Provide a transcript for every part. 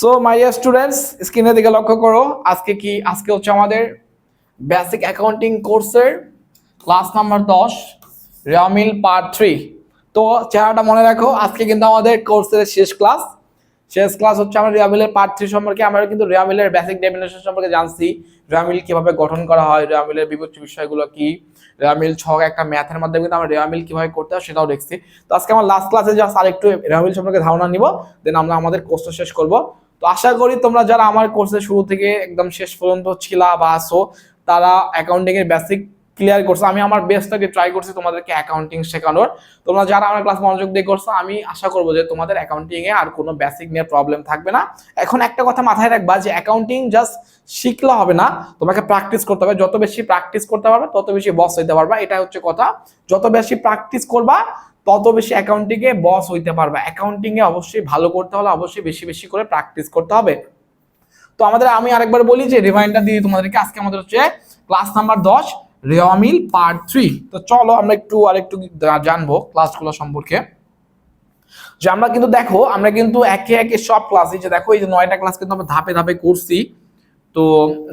So my students স্ক্রিনের দিকে লক্ষ্য করো। আজকে কি? আজকে হচ্ছে আমাদের বেসিক অ্যাকাউন্টিং কোর্সের ক্লাস নাম্বার দশ রিয়ামিল পার্ট থ্রি তো, চেহারাটা মনে রাখো, আজকে কিন্তু আমাদের কোর্সের শেষ ক্লাস শেষ ক্লাস হচ্ছে আমরা রিয়ামিলের পার্ট থ্রি সম্পর্কে, আমরা কিন্তু রিয়ামিলের বেসিক ডেফিনেশন সম্পর্কে জানছি। রিয়ামিল কীভাবে গঠন করা হয় রিয়ামিলের বিবেচ্য বিষয়গুলো কি? রিয়ামিল ছক একটা ম্যাথের মাধ্যমে কিন্তু আমরা রিয়ামিল কীভাবে করতে হয় সেটাও দেখছি। তো আজকে আমার লাস্ট ক্লাসে জাস্ট আরেকটু রিয়ামিল সম্পর্কে ধারণা নিব দেন আমরা আমাদের কোর্সটা শেষ করব। তো আশা করি তোমরা যারা আমার কোর্সে শুরু থেকে একদম শেষ পর্যন্ত ছিলা বা আসো তারা অ্যাকাউন্টিং এর বেসিক ক্লিয়ার করছ। আমি আমার বেস্টটাকে ট্রাই করছি তোমাদেরকে অ্যাকাউন্টিং শেখানোর। তোমরা যারা আমার ক্লাস মনোযোগ দিয়ে করছ, আমি আশা করব যে তোমাদের অ্যাকাউন্টিং এ আর কোনো বেসিক নিয়ে প্রবলেম থাকবে না। এখন একটা কথা মাথায় রাখবা যে অ্যাকাউন্টিং জাস্ট শিখলে হবে না। তোমাকে প্র্যাকটিস করতে হবে। যত বেশি প্র্যাকটিস করতে পারবে, তত বেশি বস হইতে পারবা। এটা হচ্ছে কথা। যত বেশি প্র্যাকটিস করবা তত বেশি অ্যাকাউন্টিং এ বস হইতে পারবা। অ্যাকাউন্টিং এ অবশ্যই ভালো করতে হলে অবশ্যই বেশি বেশি করে প্র্যাকটিস করতে হবে। তো আমাদের আমি আরেকবার বলি যে রিমাইন্ডার দিয়ে তোমাদেরকে আজকে আমাদের হচ্ছে ক্লাস নাম্বার দশ রেওয়ামিল পার্ট থ্রি তো চলো আমরা একটু আরেকটু জানব ক্লাসগুলো সম্পর্কে। যে আমরা কিন্তু দেখো, আমরা কিন্তু একে একে সব ক্লাসই যে দেখো, এই যে নয়টা ক্লাস কিন্তু আমরা ধাপে ধাপে করছি। তো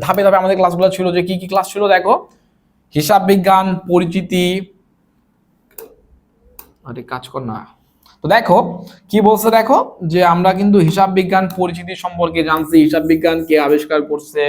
ধাপে ধাপে আমাদের ক্লাসগুলো ছিল যে, কি কি ক্লাস ছিল দেখো? হিসাব বিজ্ঞান, পরিচিতি আরে কাজ কর না। তো দেখো, কি বলছে দেখো? যে আমরা কিন্তু হিসাব বিজ্ঞান পরিচিতি সম্পর্কে জানছি। হিসাব বিজ্ঞান কে আবিষ্কার করছে?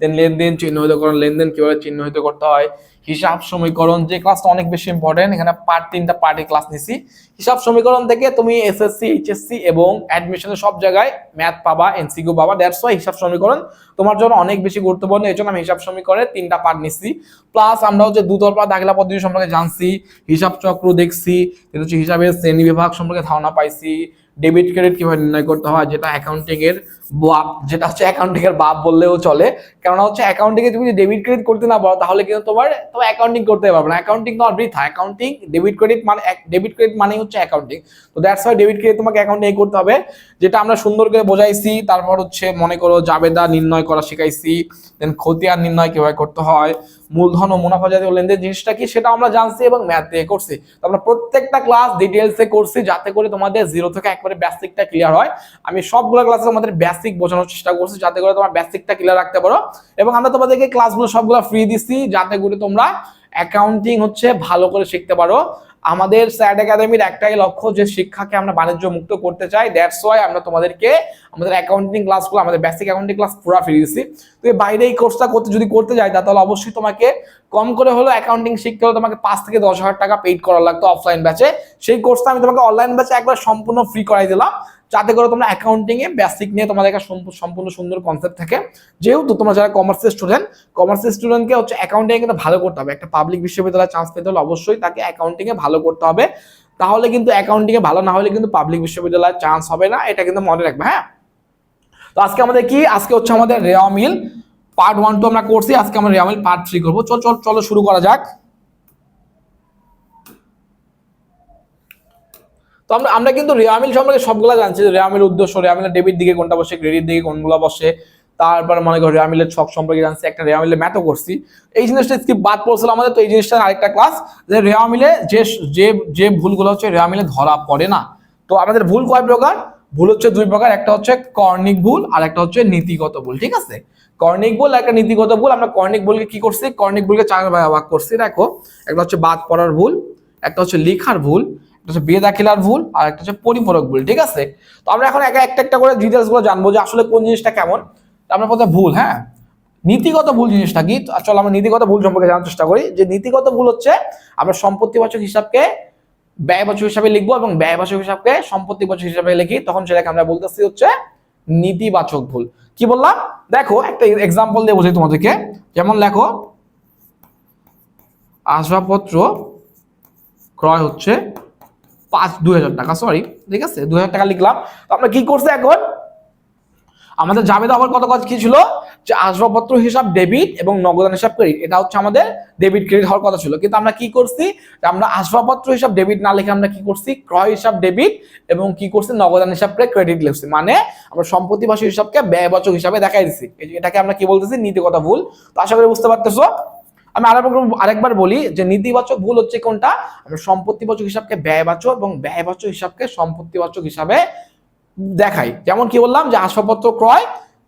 দেন লেনদেন চিহ্নিতকরণ লেনদেন কীভাবে চিহ্নিত করতে হয়, হিসাব সমীকরণ, যে ক্লাসটা অনেক বেশি ইম্পর্টেন্ট এখানে পার্ট তিনটা পার্টে ক্লাস নিছি। হিসাব সমীকরণ থেকে তুমি এসএসসি এইচএসসি এবং অ্যাডমিশনের সব জায়গায় ম্যাথ পাবা এনসিকিউ পাবা দ্যাটস ওয়াই হিসাব সমীকরণ তোমার জন্য অনেক বেশি গুরুত্বপূর্ণ, এই জন্য আমি হিসাব সমীকরণের তিনটা পার্ট নিছি। প্লাস আমরা হচ্ছে দুতরফা দাখিলা পদ্ধতি সম্পর্কে জানছি, হিসাব চক্র দেখছি, এটা হচ্ছে হিসাবের শ্রেণি বিভাগ সম্পর্কে ধারণা পাইছি ডেবিট ক্রেডিট কীভাবে নির্ণয় করতে হয়, যেটা অ্যাকাউন্টিং এর বাপ, যেটা হচ্ছে অ্যাকাউন্টিং এর বাপ বললেও চলে। কেননা হচ্ছে অ্যাকাউন্টিং এ তুমি যদি ডেবিট ক্রেডিট করতে না পারো, তাহলে কিন্তু তোমার তোমার অ্যাকাউন্টিং করতে পারবে না। অ্যাকাউন্টিং তোমার বৃথা। অ্যাকাউন্টিং ডেবিট ক্রেডিট মানে ডেবিট ক্রেডিট মানেই হচ্ছে অ্যাকাউন্টিং তো দ্যাটস ওয়াই ডেবিট ক্রেডিট তোমাকে অ্যাকাউন্টিং করতে হবে। যেটা আমরা সুন্দর করে বোঝাইছি, তারপর হচ্ছে মনে করো জাবেদা নির্ণয় করা শিখাইছি দেন খতিয়ান নির্ণয় কীভাবে করতে হয়। মূলধন ও মুনাফা জাতীয় লেনদেন জিনিসটা কি সেটা আমরা জানছি এবং ম্যাথ দিয়ে করছি। তো আমরা প্রত্যেকটা ক্লাস ডিটেলসে করছি যাতে করে তোমাদের জিরো থেকে একবারে বেসিকটা ক্লিয়ার হয়। আমি সবগুলো ক্লাসে তোমাদের বেসিক বোঝানোর চেষ্টা করছি যাতে করে তোমার বেসিকটা ক্লিয়ার রাখতে পারো। এবং আমরা তোমাদেরকে ক্লাসগুলো সবগুলো ফ্রি দিচ্ছি যাতে করে তোমরা অ্যাকাউন্টিং হচ্ছে ভালো করে শিখতে পারো। আমাদের স্যাড একাডেমির একটাই লক্ষ্য যে শিক্ষাকে আমরা বাণিজ্য মুক্ত করতে চাই। দ্যাটস ওয়াই আমরা তোমাদেরকে আমাদের অ্যাকাউন্টিং ক্লাসগুলো আমাদের বেসিক অ্যাকাউন্টিং ক্লাস পুরো ফ্রি দিচ্ছি তো এই বাইরে এই কোর্সটা করতে যদি করতে যাই তাহলে অবশ্যই তোমাকে কম করে হলেও অ্যাকাউন্টিং শিখতে হলে তোমাকে পাঁচ থেকে দশ হাজার টাকা পেইড করা লাগতো অফলাইন ব্যাচে সেই কোর্সটা আমি তোমাকে অনলাইন ব্যাচে একবার সম্পূর্ণ ফ্রি করাই দিলাম। যাতে করে তোমরা অ্যাকাউন্টিং এ বেসিক নিয়ে তোমাদের একটা সম্পূর্ণ সুন্দর কনসেপ্ট থাকে। যেহেতু তোমরা যারা কমার্সের স্টুডেন্ট কমার্সের স্টুডেন্টকে হচ্ছে অ্যাকাউন্টিং কিন্তু ভালো করতে হবে। একটা পাবলিক বিশ্ববিদ্যালয়ে চান্স পেতে হলে অবশ্যই তাকে অ্যাকাউন্টিং এ ভালো করতে হবে। তাহলে কিন্তু অ্যাকাউন্টিং এ ভালো না হলে কিন্তু পাবলিক বিশ্ববিদ্যালয়ে চান্স হবে না। এটা কিন্তু মনে রাখবে হ্যাঁ? তো আজকে আমাদের কি? আজকে হচ্ছে আমাদের রেয়ামিল পার্ট ওয়ান টু আমরা করছি। আজকে আমরা রেয়ামিল পার্ট থ্রি করব। চল চল, চলো শুরু করা যাক। তো আমরা আমরা কিন্তু রেয়ামিল সম্পর্কে সবগুলো জানছি যে রেয়ামিল উদ্দেশ্য রেয়ামিলের ডেবিট দিকে কোনটা বসে ক্রেডিট দিকে কোনগুলো বসে। তারপর মনে করো রেয়ামিলের ছক সম্পর্কে জানছি, একটা রেয়ামিলের ম্যাথও করছি। এই জিনিসটা স্কিপ বাদ পড়ছিল আমাদের, তো এই জিনিসটা আরেকটা ক্লাস যে রেয়ামিলে যে যে যে ভুলগুলো হচ্ছে রেয়ামিলে ধরা পড়ে না। তো আমাদের ভুল কয় প্রকার? ভুল হচ্ছে দুই প্রকার, একটা হচ্ছে কর্ণিক ভুল আর একটা হচ্ছে নীতিগত ভুল, ঠিক আছে? কর্ণিক ভুল, একটা নীতিগত ভুল, আমরা কর্ণিক ভুলকে কি করছি? কর্ণিক ভুলকে চার ভাগে করছি, দেখো। একটা হচ্ছে বাদ পড়ার ভুল, একটা হচ্ছে লেখার ভুল হচ্ছে বিয়ে দাখিলার ভুল আর একটা হচ্ছে পরিপূরক ভুল, ঠিক আছে? তো আমরা এখন একা একটা একটা করে ডিটেলসগুলো জানব যে আসলে কোন জিনিসটা কেমন। আমরা প্রথমে ভুল হ্যাঁ? নীতিগত ভুল জিনিসটা কি? চলো আমরা নীতিগত ভুল সম্পর্কে জানার চেষ্টা করি। যে নীতিগত ভুল হচ্ছে, আমরা সম্পত্তিবাচক হিসাবকে ব্যয়বাচক হিসাবে লিখব এবং ব্যয়বাচক হিসাবকে সম্পত্তিবাচক হিসাবে লিখি, তখন সেটাকে আমরা বলতেছি হচ্ছে নীতিবাচক ভুল। কি বললাম? দেখো, একটা এক্সাম্পল দিয়ে বোঝাই তোমাদেরকে। যেমন লেখো, আসবাবপত্র ক্রয় হচ্ছে পাঁচ হাজার টাকা সরি ঠিক আছে? দুই হাজার টাকা লিখলাম। তো আমরা কি করছি এখন? আমাদের জাবেদা আবার কত কাজ কি ছিল? যে আসবাবপত্র হিসাব ডেবিট এবং নগদান হিসাব ক্রেডিট এটা হচ্ছে আমাদের ডেবিট ক্রেডিট হওয়ার কথা ছিল। কিন্তু আমরা কি করছি? আমরা আসবাবপত্র হিসাব ডেবিট না লিখে আমরা কি করছি? ক্রয় হিসাব ডেবিট এবং কি করছি? নগদান হিসাব ক্রেডিট লিখছি। মানে আমরা সম্পত্তিবাসী হিসাবকে ব্যয়বাচক হিসাবে দেখাই দিচ্ছি এটাকে আমরা কি বলতেছি? নীতিগত ভুল। তো আশা করি বুঝতে পারতেছো। আমি আরেকবার আরেকবার বলি যে নীতিবাচক ভুল হচ্ছে কোনটা? আমরা সম্পত্তিবাচক হিসাবকে ব্যয়বাচক এবং ব্যয়বাচক হিসাবকে সম্পত্তিবাচক হিসাবে দেখাই। যেমন কি বললাম যে আসবাবপত্র ক্রয়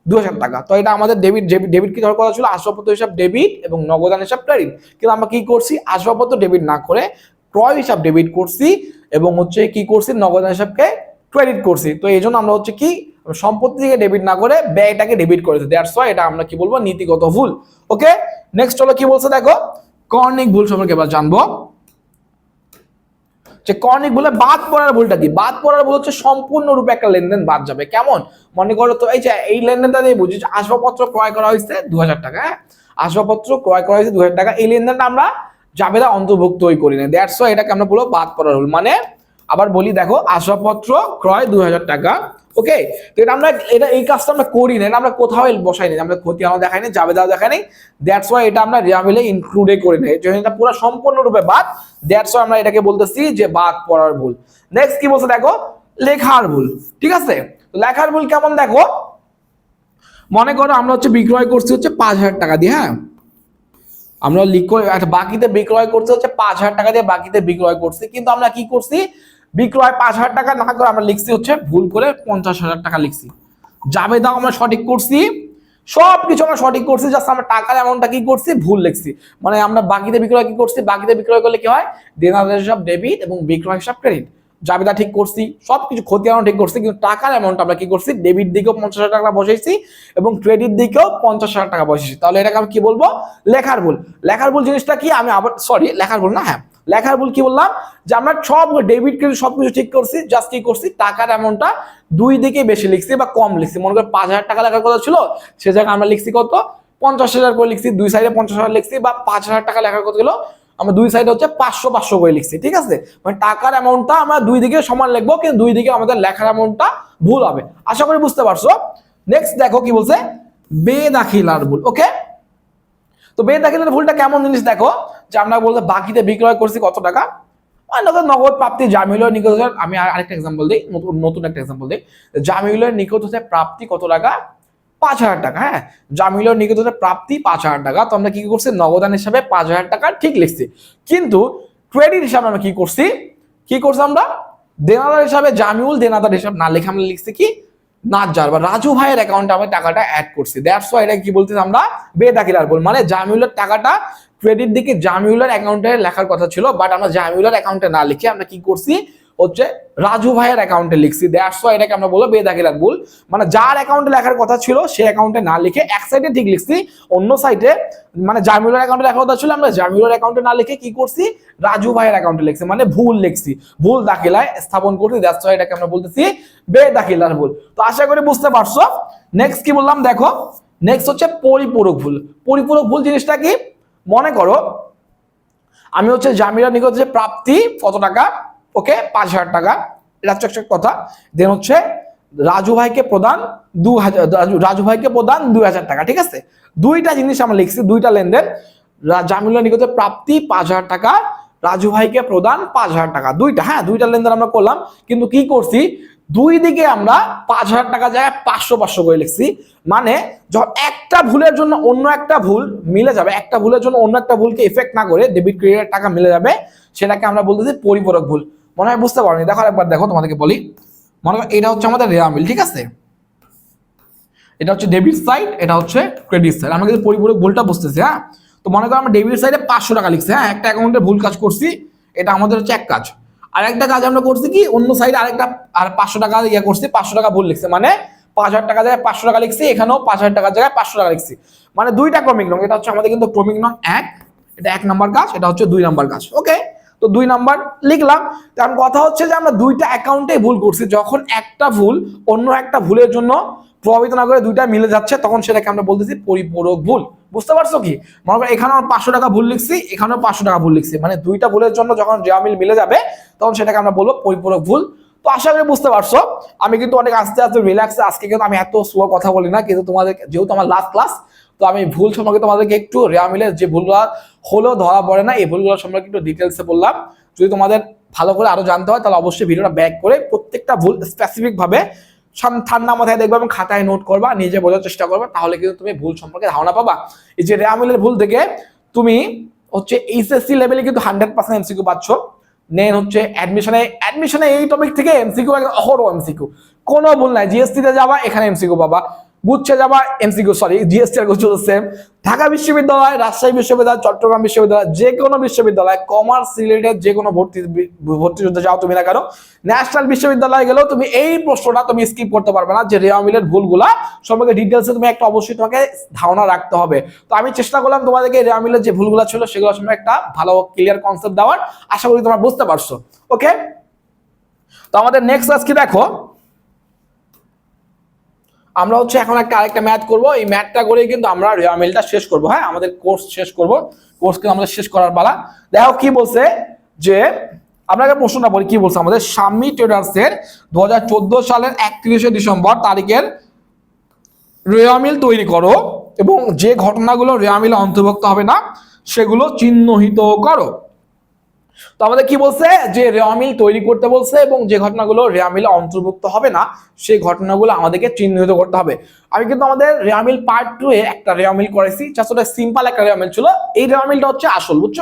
দু হাজার টাকা। তো এটা আমাদের ডেবিট ডেবিট কি ধর কথা ছিল? আসবাবপত্র হিসাব ডেবিট এবং নগদান হিসাব ক্রেডিট কিন্তু আমরা কি করছি? আসবাবপত্র ডেবিট না করে ক্রয় হিসাব ডেবিট করছি এবং হচ্ছে কি করছি? নগদান হিসাবকে ক্রেডিট করছি। তো এই জন্য আমরা হচ্ছে কি? সম্পত্তি থেকে ডেবিট না করে ব্যয়টাকে ডেবিট করেছি দ্যাটস ওয়াই এটা আমরা কি বলব? নীতিগত ভুল। ওকে নেক্সট হলো কি বলছে দেখো? কর্নিক ভুল সম্পর্কে এবার জানব। যে কর্নিক ভুলে বাদ পড়ার ভুলটা কি? বাদ পড়ার ভুল হচ্ছে সম্পূর্ণরূপে একটা লেনদেন বাদ যাবে। কেমন? মনে করো তো, এই যে এই লেনদেনটা দিয়ে বুঝি আসবাবপত্র ক্রয় করা হয়েছে দু হাজার টাকা হ্যাঁ? আসবাবপত্র ক্রয় করা হয়েছে দু হাজার টাকা। এই লেনদেনটা আমরা জাবেদা অন্তর্ভুক্তই করি না দ্যাটস এটাকে আমরা বলব বাদ পড়ার ভুল। মানে আবার বলি, দেখো, আসবাবপত্র ক্রয় দু হাজার টাকা, ওকে? তো এটা আমরা, এটা এই কাজটা আমরা করি না আমরা কোথাও বসাই না, আমরা ক্ষতি আমরা দেখাই না জাবেদাও দেখাই নাই। দ্যাটস ওয়াই এটা আমরা রিয়ামিলে ইনক্লুডে করি না। এই এটা পুরো সম্পূর্ণরূপে বাদ দ্যাটস ওয়াই আমরা এটাকে বলতেছি যে বাদ পড়ার ভুল। নেক্সট কি বলছে, দেখো, লেখার ভুল, ঠিক আছে? লেখার ভুল কেমন, দেখো? মনে করো আমরা হচ্ছে বিক্রয় করছি হচ্ছে পাঁচ হাজার টাকা দিয়ে হ্যাঁ? আমরা একটা বাকিতে বিক্রয় করছি হচ্ছে পাঁচ হাজার টাকা দিয়ে বাকিতে বিক্রয় করছি, কিন্তু আমরা কি করছি? বিক্রয় পাঁচ হাজার টাকা, না করে আমরা লিখছি হচ্ছে ভুল করে পঞ্চাশ হাজার টাকা লিখছি। যাবে দাও, আমরা সঠিক করছি। সব কিছু আমরা সঠিক করছি জাস্ট আমরা টাকার অ্যামাউন্টটা কি করছি? ভুল লিখছি। মানে আমরা বাকিতে বিক্রয় কি করছি? বাকিতে বিক্রয় করলে কি হয়? ডেনার হিসাব ডেবিট এবং বিক্রয় হিসাব ক্রেডিট জাবেদা ঠিক করছি, সবকিছু ক্ষতি আমরা ঠিক করছি, কিন্তু টাকার অ্যামাউন্ট আমরা কি করছি? ডেবিট দিকেও পঞ্চাশ হাজার টাকা বসাইছি এবং ক্রেডিট দিকেও পঞ্চাশ হাজার টাকা বসেছি তাহলে এটাকে আমি কি বলব? লেখার ভুল। লেখার ভুল জিনিসটা কি? আমি আবার সরি লেখার ভুল না হ্যাঁ। লেখার ভুল কি বললাম? যে আমরা সব ডেবিট ক্রেডিট সবকিছু ঠিক করছি জাস্ট কি করছি? টাকার অ্যামাউন্টটা দুই দিকে বেশি লিখছি বা কম লিখছি। মনে করি পাঁচ হাজার টাকা লেখার কথা ছিল, সে জায়গায় আমরা লিখছি কত? পঞ্চাশ হাজার করে লিখছি, দুই সাইডে পঞ্চাশ হাজার লিখছি বা পাঁচ হাজার টাকা লেখার কথা ছিল আমরা দুই সাইডে হচ্ছে পাঁচশো পাঁচশো করে লিখছি, ঠিক আছে? মানে টাকার অ্যামাউন্টটা আমরা দুই দিকে সমান লিখব, কিন্তু দুই দিকে আমাদের লেখার অ্যামাউন্টটা ভুল হবে। আশা করি বুঝতে পারছ। নেক্সট দেখো কি বলছে, বেদাখিলার ভুল ওকে তো বেদাখিলার ভুলটা কেমন জিনিস দেখো, যে আমরা বলতে বাকিতে বিক্রয় করছি কত টাকা? আর নগদ প্রাপ্তি জামিউলের নিকট আমি আরেকটা এক্সাম্পল দিই, নতুন একটা এক্সাম্পল দিই। জামিউলের নিকট হচ্ছে প্রাপ্তি কত টাকা? পাঁচ হাজার টাকা হ্যাঁ? জামিউলের নিকট হতে প্রাপ্তি পাঁচ হাজার টাকা। তো আমরা কি করছি? নগদান হিসাবে পাঁচ হাজার টাকা ঠিক লিখছি। কিন্তু ক্রেডিট হিসাবে আমরা কি করছি? কি করছি আমরা? দেনাদার হিসাবে জামিউল দেনাদার হিসাব না লিখে আমরা লিখছি কি? নাজ্জার বা রাজু ভাইয়ের অ্যাকাউন্টে আমরা টাকাটা অ্যাড করছি। দ্যাটস ওয়াই এটা কি বলতেছি আমরা? বেদাকিলার বল। মানে জামিউলের টাকাটা ক্রেডিট দিকে জামিউলার অ্যাকাউন্টে লেখার কথা ছিল বাট আমরা জামিউলার অ্যাকাউন্টে না লিখে আমরা কি করছি? হচ্ছে রাজু ভাইয়ের অ্যাকাউন্টে লিখছি। ওয়াই এটাকে আমরা বলব বেদাকিলার ভুল। মানে যার অ্যাকাউন্টে লেখার কথা ছিল, সে অ্যাকাউন্টে না লিখে এক সাইডে ঠিক লিখছি, অন্য সাইডে মানে জামিউলার অ্যাকাউন্টে লেখার কথা ছিল, আমরা জামিউলার অ্যাকাউন্টে না লিখে কি করছি? রাজু ভাইয়ের অ্যাকাউন্টে লিখছি মানে ভুল লিখছি। ভুল দাখিলায় স্থাপন করছি ওয়াই এটাকে আমরা বলতেছি বেদাখিলার ভুল। তো আশা করি বুঝতে পারছ। নেক্সট কি বললাম, দেখো। নেক্সট হচ্ছে পরিপূরক ভুল। পরিপূরক ভুল জিনিসটা কি? মনে করো, আমি হচ্ছে জামিরা নিকট যে প্রাপ্তি, কত টাকা? ওকে, পাঁচ হাজার টাকা। এটা হচ্ছে একটা কথা। দেন হচ্ছে, রাজু ভাইকে প্রদান দু হাজার, রাজু- ভাইকে প্রদান দুই হাজার টাকা, ঠিক আছে? দুইটা জিনিস আমরা লিখছি, দুইটা লেনদেন। জামিলা নিকটে প্রাপ্তি পাঁচ হাজার টাকা, রাজু ভাইকে প্রদান পাঁচ হাজার টাকা, দুইটা হ্যাঁ দুইটা লেনদেন আমরা করলাম। কিন্তু কি করছি? দুই দিকে আমরা পাঁচ হাজার টাকা জায়গায় পাঁচশো পাঁচশো করে লিখছি। মানে যখন একটা ভুলের জন্য অন্য একটা ভুল মিলে যাবে, একটা ভুলের জন্য অন্য একটা ভুলকে এফেক্ট না করে ডেবিট ক্রেডিটের টাকা মিলে যাবে, সেটাকে আমরা বলতেছি পরিপূরক ভুল। মনে হয় বুঝতে পারোনি। দেখো একবার, দেখো তোমাদেরকে বলি। মনে করো এটা হচ্ছে আমাদের রেয়ামিল ঠিক আছে? এটা হচ্ছে ডেবিট সাইড, এটা হচ্ছে ক্রেডিট সাইড। আমরা কিন্তু পরিপূরক ভুলটা বুঝতেছি হ্যাঁ? তো মনে করো আমরা ডেবিট সাইডে পাঁচশো টাকা লিখছি হ্যাঁ? একটা অ্যাকাউন্টে ভুল কাজ করছি, এটা আমাদের হচ্ছে এক কাজ। আর একটা কাজ আমরা করছি কি? অন্য সাইডে আরেকটা, আর পাঁচশো টাকা ইয়ে করছি, পাঁচশো টাকা ভুল লিখছে। মানে পাঁচ হাজার টাকা জায়গায় পাঁচশো টাকা লিখছি, এখানেও পাঁচ হাজার টাকার জায়গায় পাঁচশো টাকা লিখছি। মানে দুইটা ক্রমিক নং এটা হচ্ছে আমাদের কিন্তু ক্রমিক নং এক, এটা এক নাম্বার কাজ, এটা হচ্ছে দুই নাম্বার কাজ ওকে তো দুই নাম্বার লিখলাম কারণ কথা হচ্ছে যে আমরা দুইটা অ্যাকাউন্টে ভুল করছি। যখন একটা ভুল অন্য একটা ভুলের জন্য প্রভাবিত না করে দুইটা মিলে যাচ্ছে, তখন সেটাকে আমরা বলতেছি পরিপূরক ভুল। বুঝতে পারছ কি? মনে করো এখানেও পাঁচশো টাকা ভুল লিখছি, এখানেও পাঁচশো টাকা ভুল লিখছি। মানে দুইটা ভুলের জন্য যখন জামিল মিলে যাবে, তখন সেটাকে আমরা বলব পরিপূরক ভুল। তো আশা করি বুঝতে পারছ, আমি কিন্তু অনেক আস্তে আস্তে রিল্যাক্স আজকে কিন্তু আমি এত স্লো কথা বলি না, কিন্তু তোমাদের, যেহেতু আমার লাস্ট ক্লাস তো আমি ভুল সম্পর্কে তোমাদেরকে একটু রেয়ামিলের যে ভুলগুলো হলেও ধরা পড়ে না, এই ভুলগুলো সম্পর্কে একটু ডিটেলসে বললাম। যদি তোমাদের ভালো করে আরও জানতে হয়, তাহলে অবশ্যই ভিডিওটা ব্যাক করে প্রত্যেকটা ভুল স্পেসিফিক ভাবে ঠান্ডা মাথায় দেখবে এবং খাতায় নোট করবা, নিজে বোঝার চেষ্টা করবা, তাহলে কিন্তু তুমি ভুল সম্পর্কে ধারণা পাবা। এই যে রেয়ামিলের ভুল থেকে তুমি হচ্ছে এইচএসসি লেভেলে কিন্তু হান্ড্রেড পার্সেন্ট এমসিকিউ পাচ্ছ। নেন হচ্ছে অ্যাডমিশনে অ্যাডমিশনে এই টপিক থেকে এমসিকিউ অহরো এমসিকিউ কোনো ভুল নাই জিএসটিতে যাবা, এখানে এমসিকিউ পাবা। গুচ্ছে যাবা এমসিকিউ সরি জিএসটি আর গুচ্ছ সেম ঢাকা বিশ্ববিদ্যালয়, রাজশাহী বিশ্ববিদ্যালয়, চট্টগ্রাম বিশ্ববিদ্যালয় যে কোনো বিশ্ববিদ্যালয় কমার্স রিলেটেড যে কোনো ভর্তি ভর্তি যুদ্ধে যাও তুমি না কেন ন্যাশনাল বিশ্ববিদ্যালয়ে গেলেও তুমি এই প্রশ্নটা তুমি স্কিপ করতে পারবে না যে রেওয়ামিলের ভুলগুলা। সম্পর্কে ডিটেলসে তুমি একটা অবশ্যই তোমাকে ধারণা রাখতে হবে। তো আমি চেষ্টা করলাম তোমাদেরকে রেওয়ামিলের যে ভুলগুলো ছিল সেগুলো সম্পর্কে একটা ভালো ক্লিয়ার কনসেপ্ট দেওয়ার। আশা করি তোমরা বুঝতে পারছ। ওকে তো আমাদের নেক্সট ক্লাস কি দেখো? আমরা হচ্ছে এখন একটা আরেকটা ম্যাথ করব। এই ম্যাথটা করেই কিন্তু আমরা রেওয়ামিলটা শেষ করব। হ্যাঁ আমাদের কোর্স শেষ করব। কোর্স কিন্তু আমাদের শেষ করার পালা। দেখো কি বলছে যে, আপনাকে প্রশ্নটা বলি, কি বলছে আমাদের? সাম্মি ট্রেডার্সের দু সালের একত্রিশে ডিসেম্বর তারিখের রেয়ামিল তৈরি করো এবং যে ঘটনাগুলো রেয়ামিলে অন্তর্ভুক্ত হবে না, সেগুলো চিহ্নিত করো। তো আমাদের কি বলছে? যে রেয়ামিল তৈরি করতে বলছে এবং যে ঘটনাগুলো রেয়ামিলে অন্তর্ভুক্ত হবে না, সেই ঘটনাগুলো আমাদেরকে চিহ্নিত করতে হবে। আমি কিন্তু আমাদের রেয়ামিল পার্ট টু এ একটা রেয়ামিল করেছি জাস্ট সিম্পল একটা রেয়ামিল ছিল। এই রেয়ামিলটা হচ্ছে আসল, বুঝছ?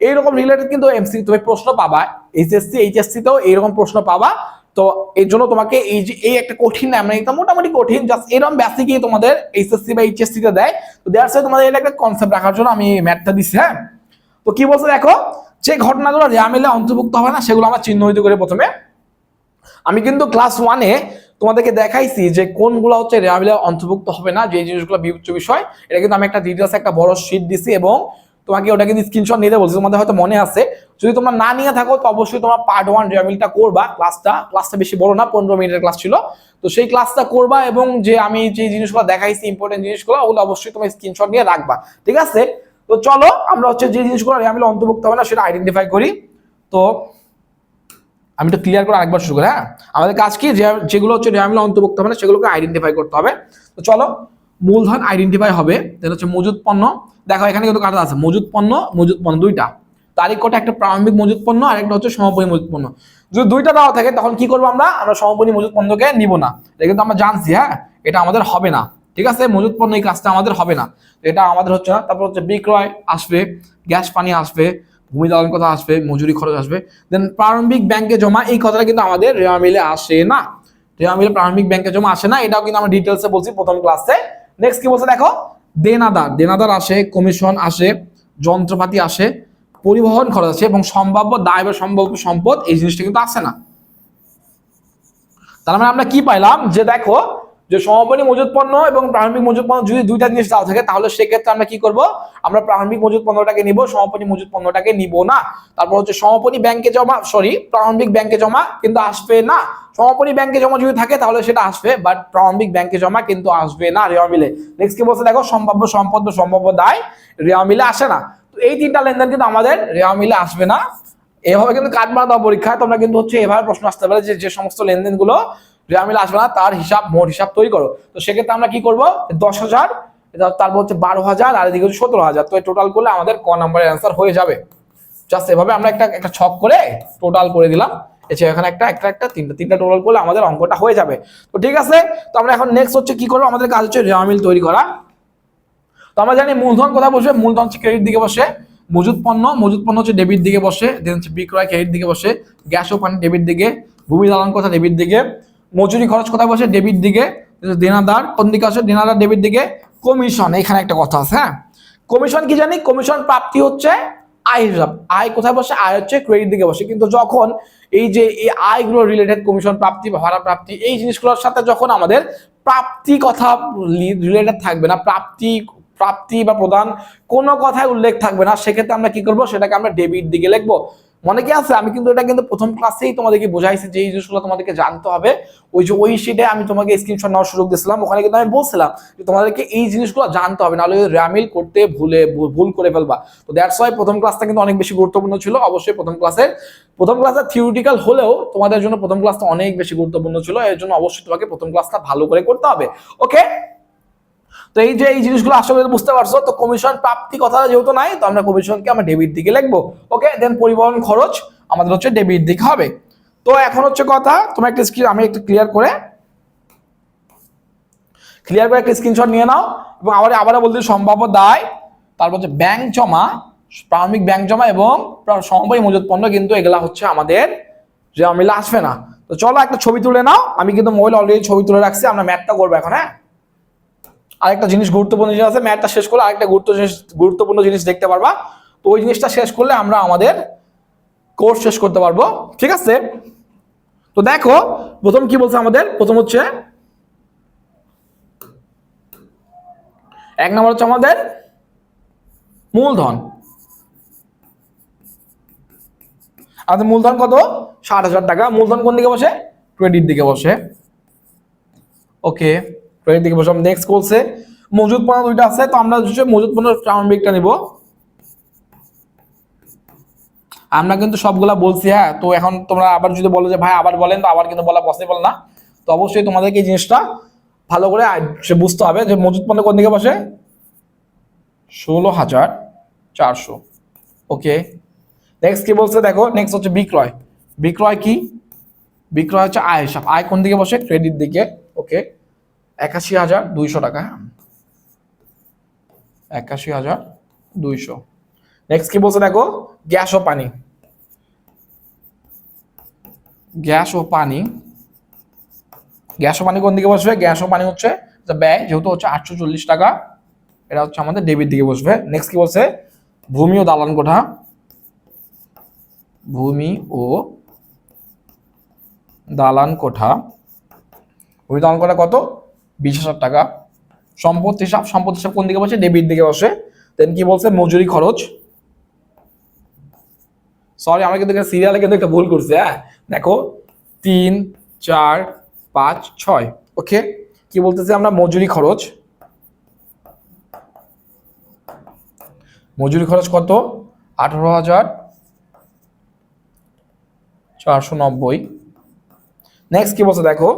এইরকম রিলেটেড কিন্তু এমসি তুমি প্রশ্ন পাবা এইচএসসি এইচএসসি তেও এইরকম প্রশ্ন পাবা। তো এর জন্য তোমাকে এই যে, এই একটা কঠিন না মানে এটা মোটামুটি কঠিন জাস্ট এরকম বেসিকই তোমাদের এইচএসসি বা এইচএসসি তে দেয়। তো দেওয়ার সাথে তোমাদের এটা একটা কনসেপ্ট রাখার জন্য আমি ম্যাথটা দিচ্ছি হ্যাঁ? তো কি বলছে দেখো? যে ঘটনাগুলো রেয়ামিলে অন্তর্ভুক্ত হবে না, সেগুলো আমরা চিহ্নিত করে প্রথমে আমি কিন্তু ক্লাস ওয়ানে তোমাদেরকে দেখাইছি যে কোনগুলো হচ্ছে রেয়ামিলে অন্তর্ভুক্ত হবে না, যে জিনিসগুলো বিবেচ্য বিষয়। এটা কিন্তু আমি একটা ডিটেলস একটা বড় শিট দিছি এবং তোমাকে ওটা কিন্তু স্ক্রিনশট নিতে বলছি তোমাদের হয়তো মনে আছে। যদি তোমরা না নিয়ে থাকো, তো অবশ্যই তোমরা পার্ট ওয়ান রেয়ামিলটা করবা। ক্লাসটা ক্লাসটা বেশি বড় না, পনেরো মিনিটের ক্লাস ছিল। তো সেই ক্লাসটা করবা এবং যে আমি যে জিনিসগুলো দেখাইছি ইম্পর্টেন্ট জিনিসগুলো, ওগুলো অবশ্যই তোমার স্ক্রিনশট নিয়ে রাখবা। ঠিক আছে? তো চলো, আমরা হচ্ছে যে জিনিসগুলো রেয়ামিলে অন্তর্ভুক্ত হবে না, সেটা আইডেন্টিফাই করি। তো আমি তো ক্লিয়ার করে আরেকবার শুরু করি হ্যাঁ? আমাদের কাজ কি? যেগুলো হচ্ছে রেয়ামিলে অন্তর্ভুক্ত হবে না, সেগুলোকে আইডেন্টিফাই করতে হবে। তো চলো, মূলধন আইডেন্টিফাই হবে যেটা হচ্ছে মজুদ পণ্য। দেখো, এখানে কিন্তু কাটা আছে মজুদ পণ্য মজুদ পণ্য, দুইটা। তারিখ কটা একটা প্রারম্ভিক মজুদ পণ্য আর একটা হচ্ছে সমাপনী মজুদ পণ্য। যদি দুইটা দেওয়া থাকে, তখন কি করব আমরা? আমরা সমাপনী মজুদ পণ্যকে নিব না। এটা কিন্তু আমরা জানছি হ্যাঁ? এটা আমাদের হবে না। ঠিক আছে? মজুদ পণ্য এই কাজটা আমাদের হবে না। এটা আমাদের হচ্ছে না। তারপর হচ্ছে বিক্রয় আসবে, গ্যাস, পানি আসবে, ভূমি জ্বালানি কথা আসবে, মজুরি খরচ আসবে। দেন প্রারম্ভিক ব্যাংকে জমা, এই কথাটা কিন্তু আমাদের রেওয়া মিলে আসে না। রেওয়া মিলে প্রারম্ভিক ব্যাংকে জমা আসে না। এটাও কিন্তু আমরা ডিটেলসে বলছি প্রথম ক্লাসে নেক্সট কি বলছে দেখো? দেনাদার। দেনাদার আসে কমিশন আসে, যন্ত্রপাতি আসে, পরিবহন খরচ আসে এবং সম্ভাব্য দায় বা সম্ভাব্য সম্পদ এই জিনিসটা কিন্তু আসে না। তার মানে আমরা কি পাইলাম? যে দেখো যে সমাপনী মজুদ পণ্য এবং প্রারম্ভিক মজুদ পণ্য যদি দুইটা জিনিস দেওয়া থাকে, তাহলে সেক্ষেত্রে আমরা কি করব? আমরা প্রারম্ভিক মজুদ পণ্যটাকে নিব সমাপনী মজুদ পণ্যটাকে নিব না। তারপর হচ্ছে সমাপনী ব্যাংকে জমা সরি প্রারম্ভিক ব্যাংকে জমা কিন্তু আসবে না। সমাপনী ব্যাংকে জমা যদি থাকে, তাহলে সেটা আসবে বাট প্রারম্ভিক ব্যাংকে জমা কিন্তু আসবে না রেওয়া মিলে। নেক্সট কি বলছে দেখো, সম্ভাব্য সম্পদ বা সম্ভাব্য দায় রেওয়া মিলে আসে না। তো এই তিনটা লেনদেন কিন্তু আমাদের রেওয়া মিলে আসবে না। এভাবে কিন্তু কাট মারা দেওয়া পরীক্ষায় তোমরা কিন্তু হচ্ছে এভাবে প্রশ্ন আসতে পারে যে যে সমস্ত লেনদেনগুলো রেয়ামিল আসবে না তার হিসাব, মোট হিসাব তৈরি করো। তো সেক্ষেত্রে আমরা কি করব? দশ হাজার তারপর হচ্ছে বারো হাজার, আর এদিকে হচ্ছে সতেরো হাজার। তো টোটাল করলে আমাদের ক নাম্বারের অ্যান্সার হয়ে যাবে। জাস্ট এভাবে আমরা একটা একটা ছক করে টোটাল করে দিলাম। এছাড়া এখানে একটা একটা একটা, তিনটা তিনটা টোটাল করলে আমাদের অঙ্কটা হয়ে যাবে। তো ঠিক আছে, তো আমরা এখন নেক্সট হচ্ছে কি করব? আমাদের কাজ হচ্ছে রেয়ামিল তৈরি করা। তো আমরা জানি মূলধন কোথায় বসবে মূলধন হচ্ছে ক্রেডিট দিকে বসে। মজুদ পণ্য মজুদ পণ্য হচ্ছে ডেবিট দিকে বসে। দেন হচ্ছে বিক্রয় ক্রেডিট দিকে বসে। গ্যাস ও পানি ডেবিট দিকে। ভূমি জ্বালান কথা ডেবিট দিকে। মজুরি খরচ কোথায় বসে? ডেবিট দিকে, দেনাদার, কোন দিকে আসে? দেনাদার ডেবিট দিকে, কমিশন এখানে একটা কথা আছে হ্যাঁ? কমিশন কি জানি? কমিশন প্রাপ্তি হচ্ছে আয় হিসাব। আয় কোথায় বসে? আয় হচ্ছে ক্রেডিট দিকে বসে। কিন্তু যখন এই যে এই আয়গুলো রিলেটেড কমিশন প্রাপ্তি বা ভাড়া প্রাপ্তি, এই জিনিসগুলোর সাথে যখন আমাদের প্রাপ্তি কথা রিলেটেড থাকবে না, প্রাপ্তি প্রাপ্তি বা প্রদান কোনো কথায় উল্লেখ থাকবে না, সেক্ষেত্রে আমরা কি করব? সেটাকে আমরা ডেবিট দিকে লিখব। মনে কি আছে? আমি কিন্তু এটা কিন্তু প্রথম ক্লাসেই তোমাদেরকে বোঝাইছি যে এই জিনিসগুলো তোমাদেরকে জানতে হবে। ওই যে ওই শিটে আমি তোমাকে স্ক্রিনশট নেওয়ার সুযোগ দিয়েছিলাম। ওখানে কিন্তু আমি বলছিলাম যে তোমাদেরকে এই জিনিসগুলো জানতে হবে, নাহলে র্যামিল করতে ভুলে, ভুল- করে ফেলবা। তো দ্যাটস ওয়াই প্রথম ক্লাসটা কিন্তু অনেক বেশি গুরুত্বপূর্ণ ছিল। অবশ্যই প্রথম ক্লাসে প্রথম ক্লাসটা থিওরিটিক্যাল হলেও তোমাদের জন্য প্রথম ক্লাসটা অনেক বেশি গুরুত্বপূর্ণ ছিল। এর জন্য অবশ্যই তোমাকে প্রথম ক্লাসটা ভালো করে করতে হবে। ওকে তো এই যে এই জিনিসগুলো আসলে বুঝতে পারছ, তো কমিশন প্রাপ্তি কথা যেহেতু নাই, তো আমরা কমিশনকে আমরা ডেবিট দিকে লিখব। ওকে দেন পরিবহন খরচ আমাদের হচ্ছে ডেবিট দিকে হবে। তো এখন হচ্ছে কথা, তোমার একটা স্ক্রিন আমি একটু ক্লিয়ার করে ক্লিয়ার করে একটা স্ক্রিনশট নিয়ে নাও, এবং আবার আবারও বলতে সম্ভাব্য দায়, তারপর হচ্ছে ব্যাংক জমা, প্রারম্ভিক ব্যাংক জমা এবং সমাপনী মজুদ পণ্য কিন্তু এগুলা হচ্ছে আমাদের যে মিলে আসবে না। তো চলো একটা ছবি তুলে নাও, আমি কিন্তু মোবাইল অলরেডি ছবি তুলে রাখছি, আমরা ম্যাথটা করব এখন হ্যাঁ? আরেকটা জিনিস গুরুত্বপূর্ণ জিনিস আছে, ম্যাথটা শেষ করলে আরেকটা গুরুত্ব জিনিস, গুরুত্বপূর্ণ জিনিস দেখতে পারবা। তো ওই জিনিসটা শেষ করলে আমরা আমাদের কোর্স শেষ করতে পারব, ঠিক আছে? তো দেখো, প্রথম কি বলছে আমাদের? প্রথম হচ্ছে এক নম্বর হচ্ছে আমাদের মূলধন। আমাদের মূলধন কত? ষাট হাজার টাকা। মূলধন কোন দিকে বসে? ক্রেডিট দিকে বসে। ওকে। ক্রেডিট দিকে বসে নেক্সট বলছে মজুদ পণ্য দুইটা আছে, তো আমরা হচ্ছে পণ্য প্রারম্ভিকটা নিব। আমরা কিন্তু সবগুলা বলছি হ্যাঁ তো এখন তোমরা আবার যদি বলো যে, ভাই, আবার বলেন। তো আবার কিন্তু বলা পসিবল না। তো অবশ্যই তোমাদেরকে এই জিনিসটা ভালো করে সে বুঝতে হবে যে মজুদ পণ্য কোন দিকে বসে? ষোলো হাজার চারশো। ওকে। নেক্সট কি বলছে দেখো? নেক্সট হচ্ছে বিক্রয়। বিক্রয় কি? বিক্রয় হচ্ছে আয় হিসাব। আয় কোন দিকে বসে? ক্রেডিট দিকে। ওকে। একাশি হাজার দুইশো টাকা। হ্যাঁ একাশি হাজার দুইশো। নেক্সট কি বলছে দেখো? গ্যাস ও পানি। গ্যাস ও পানি। গ্যাস ও পানি কোন দিকে বসবে? গ্যাস ও পানি হচ্ছে ব্যয়, যেহেতু হচ্ছে আটশো চল্লিশ টাকা, এটা হচ্ছে আমাদের ডেবিট দিকে বসবে। নেক্সট কি বলছে? ভূমি ও দালান কোঠা। ভূমি ও দালান কোঠা। ভূমি দালান কোঠা কত? বিশ হাজার টাকা। সম্পত্তি হিসাব সম্পত্তি হিসাব কোন দিকে বসে ডেবিট দিকে বসে দেন কি বলছে? মজুরি খরচ। সরি আমরা কিন্তু সিরিয়ালে কিন্তু একটা ভুল করছি হ্যাঁ? দেখো, তিন, চার, পাঁচ, ছয় ওকে কি বলতেছি আমরা? মজুরি খরচ। মজুরি খরচ কত? আঠারো হাজার চারশো নব্বই। নেক্সট কি বলছে? দেখো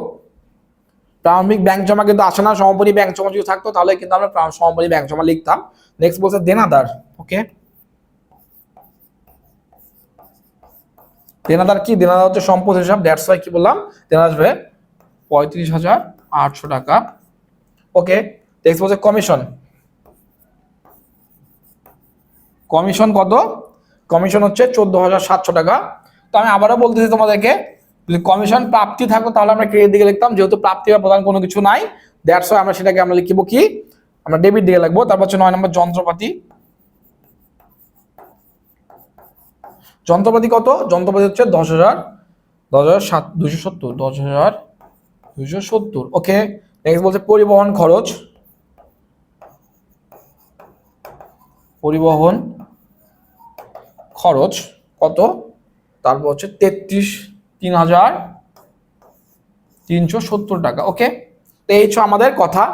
প্রারম্ভিক ব্যাংক জমা কিন্তু আসে না সমপরি ব্যাংক জমা যদি থাকতো, তাহলে কিন্তু আমরা সমাপনী ব্যাংক জমা লিখতাম। নেক্সট বলছে দেনাদার ওকে দেনাদার কি? দেনাদার হচ্ছে সম্পদ হিসাব দ্যাটস ওয়াই কি বললাম? দেনাদার আসবে পঁয়ত্রিশ হাজার আটশো টাকা ওকে নেক্সট বলছে কমিশন কমিশন কত? কমিশন হচ্ছে চোদ্দ হাজার সাতশো টাকা। তো আমি আবারও বলতেছি তোমাদেরকে যদি কমিশন প্রাপ্তি থাকতো তাহলে আমরা ক্রেডিট দিকে লিখতাম। যেহেতু প্রাপ্তি বা প্রধান কোনো কিছু নাই দ্যাটস আমরা সেটাকে আমরা লিখব কি? আমরা ডেবিট দিকে লিখব। তারপর হচ্ছে নয় নম্বর যন্ত্রপাতি। যন্ত্রপাতি কত? যন্ত্রপাতি হচ্ছে দশ হাজার দশ হাজার সাত দুশো সত্তর, দশ হাজার দুশো সত্তর। ওকে নেক্সট বলছে পরিবহন খরচ। পরিবহন খরচ কত? তারপর হচ্ছে তেত্রিশ তিন হাজার তিনশো সত্তর টাকা ওকে তো এই হচ্ছে আমাদের কথা।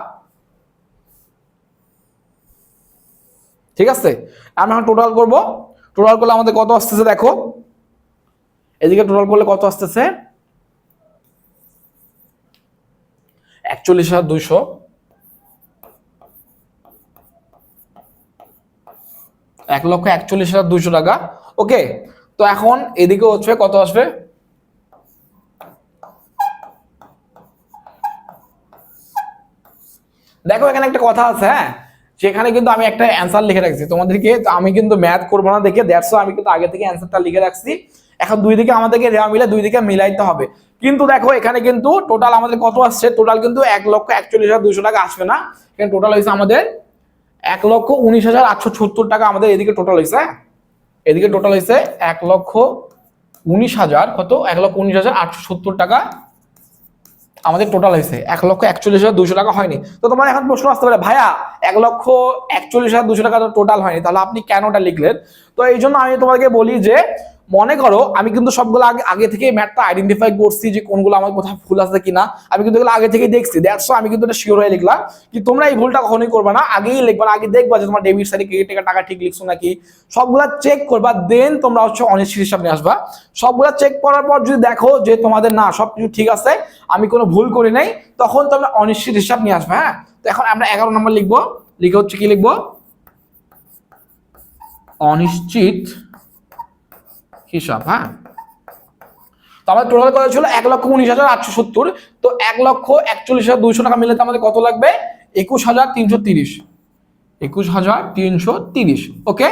ঠিক আছে? আমরা এখন টোটাল করব। টোটাল করলে আমাদের কত আসতেছে দেখো? এদিকে টোটাল করলে কত আসতেছে? একচল্লিশ হাজার দুইশো। এক লক্ষ একচল্লিশ হাজার দুইশো টাকা ওকে তো এখন এদিকে হচ্ছে কত আসবে? দেখো, এখানে একটা কথা আছে হ্যাঁ? সেখানে কিন্তু আমি একটা অ্যান্সার লিখে রাখছি। তোমাদেরকে আমি কিন্তু ম্যাথ করব না দেখে দ্যাটস আমি কিন্তু আগে থেকে অ্যান্সারটা লিখে রাখছি। এখন দুই দিকে আমাদেরকে রেওয়া মিলে দুই দিকে মিলাইতে হবে। কিন্তু দেখো, এখানে কিন্তু টোটাল আমাদের কত আসছে? টোটাল কিন্তু এক লক্ষ একচল্লিশ হাজার দুশো টাকা আসবে না। এখানে টোটাল হয়েছে আমাদের এক লক্ষ উনিশ হাজার আটশো সত্তর টাকা আমাদের এদিকে টোটাল হয়েছে। হ্যাঁ? এদিকে টোটাল হয়েছে এক লক্ষ উনিশ হাজার, কত? এক লক্ষ উনিশ হাজার আটশো সত্তর টাকা আমাদের টোটাল হয়েছে এক লক্ষ একচল্লিশ হাজার দুশো টাকা হয়নি। তো তোমার এখন প্রশ্ন আসতে পারে, ভাইয়া, এক লক্ষ একচল্লিশ হাজার দুশো টাকা তো টোটাল হয়নি, তাহলে আপনি কেন ওটা লিখলেন? তো এই জন্য আমি তোমাকে বলি যে মনে করো, আমি কিন্তু সবগুলো আগে আগে থেকে ম্যাটটা আইডেন্টিফাই করছি যে কোনগুলো আমার কোথাও ভুল আছে কিনা। আমি কিন্তু এগুলো আগে থেকেই দেখছি। দ্যাটস আমি কিন্তু এটা শিওর হয়ে লিখলাম কি তোমরা এই ভুলটা কখনোই করবে না। আগেই লিখবা, আগে দেখবা যে তোমার ডেবিট সাইডে ক্রেডিট থেকে টাকা ঠিক লিখছো নাকি। সবগুলা চেক করবা দেন তোমরা হচ্ছে অনিশ্চিত হিসাব নিয়ে আসবা। সবগুলা চেক করার পর যদি দেখো যে তোমাদের না, সবকিছু ঠিক আছে, আমি কোনো ভুল করি নাই, তখন তোমরা অনিশ্চিত হিসাব নিয়ে আসবে হ্যাঁ? তো এখন আমরা এগারো নম্বর লিখব। লিখে হচ্ছে কি লিখব? অনিশ্চিত হিসাব হ্যাঁ? তো আমাদের টোটাল কত ছিল? এক লক্ষ উনিশ হাজার আটশো সত্তর। তো এক লক্ষ একচল্লিশ হাজার দুইশো টাকা মিলে আমাদের কত লাগবে? একুশ হাজার তিনশো তিরিশ। একুশ হাজার তিনশো তিরিশ ওকে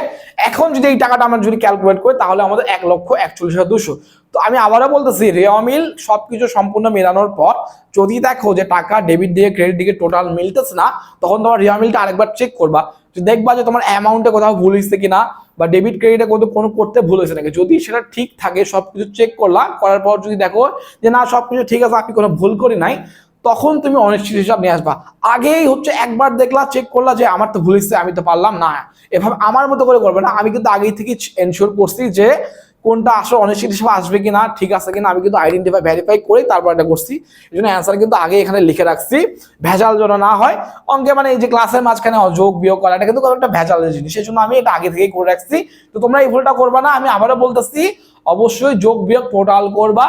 এখন যদি এই টাকাটা আমরা যদি ক্যালকুলেট করি, তাহলে আমাদের এক লক্ষ একচল্লিশ হাজার দুশো। তো আমি আবারও বলতেছি রেওয়ামিল সবকিছু সম্পূর্ণ মেলানোর পর, যদি দেখো যে টাকা ডেবিট দিয়ে ক্রেডিট দিকে টোটাল মিলতেছে না, তখন তোমার রেওয়ামিলটা আরেকবার চেক করবা। দেখবা যে তোমার অ্যামাউন্টে কোথাও ভুল হয়েছে কিনা, বা ডেবিট ক্রেডিটে কোথাও কোনো করতে ভুল হয়েছে নাকি। যদি সেটা ঠিক থাকে সব কিছু চেক করলা, করার পর যদি দেখো যে না সব কিছু ঠিক আছে, আমি কোনো ভুল করি নাই তখন তুমি অনিশ্চিত হিসাব নিয়ে আসবা। আগেই হচ্ছে একবার দেখলা চেক করলা যে আমার তো ভুল হয়েছে, আমি তো পারলাম না। এভাবে আমার মতো করে করবে না। আমি কিন্তু আগেই থেকে এনশিওর করছি যে কোনটা আসলে অনিশ্চিত হিসাবে আসবে কি না ঠিক আছে কিনা, আমি কিন্তু আইডেন্টিফাই ভেরিফাই করে তারপর এটা করছি। এই জন্য অ্যান্সার কিন্তু আগে এখানে লিখে রাখছি। ভেজাল যেন না হয়। অঙ্কে মানে এই যে ক্লাসের মাঝখানে যোগ বিয়োগ করা, এটা কিন্তু কোনো একটা ভেজালের জিনিস। সেই জন্য আমি এটা আগে থেকেই করে রাখছি। তো তোমরা এই ভুলটা করবা না। আমি আবারও বলতেছি, অবশ্যই যোগ, বিয়োগ টোটাল করবা।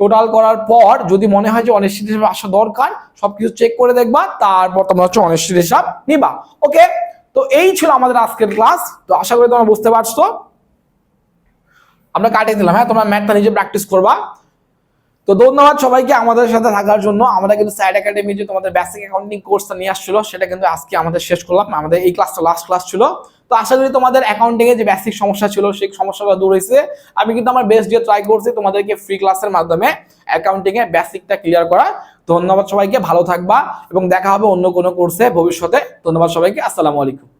টোটাল করার পর যদি মনে হয় যে অনিশ্চিত হিসাব আসা দরকার, সবকিছু চেক করে দেখবা, তারপর তোমরা হচ্ছে অনিশ্চিত হিসাব নিবা। ওকে তো এই ছিল আমাদের আজকের ক্লাস তো আশা করি তোমরা বুঝতে পারছ। আমরা কাটিয়ে দিলাম হ্যাঁ? তোমরা ম্যাথটা নিজে প্র্যাকটিস করবা। তো ধন্যবাদ সবাইকে আমাদের সাথে থাকার জন্য। আমরা কিন্তু স্যাড একাডেমি যে তোমাদের বেসিক অ্যাকাউন্টিং কোর্সটা নিয়ে আসছিল, সেটা কিন্তু আজকে আমাদের শেষ করলাম। আমাদের এই ক্লাসটা লাস্ট ক্লাস ছিল। তো আশা করি তোমাদের অ্যাকাউন্টিং এ যে বেসিক সমস্যা ছিল, সেই সমস্যাটা দূর হয়েছে। আমি কিন্তু আমার বেস্ট দিয়ে ট্রাই করছি তোমাদেরকে ফ্রি ক্লাসের মাধ্যমে অ্যাকাউন্টিং এ বেসিকটা ক্লিয়ার করা। ধন্যবাদ সবাইকে, ভালো থাকবা এবং দেখা হবে অন্য কোনো কোর্সে ভবিষ্যতে। ধন্যবাদ সবাইকে, আসসালামু আলাইকুম।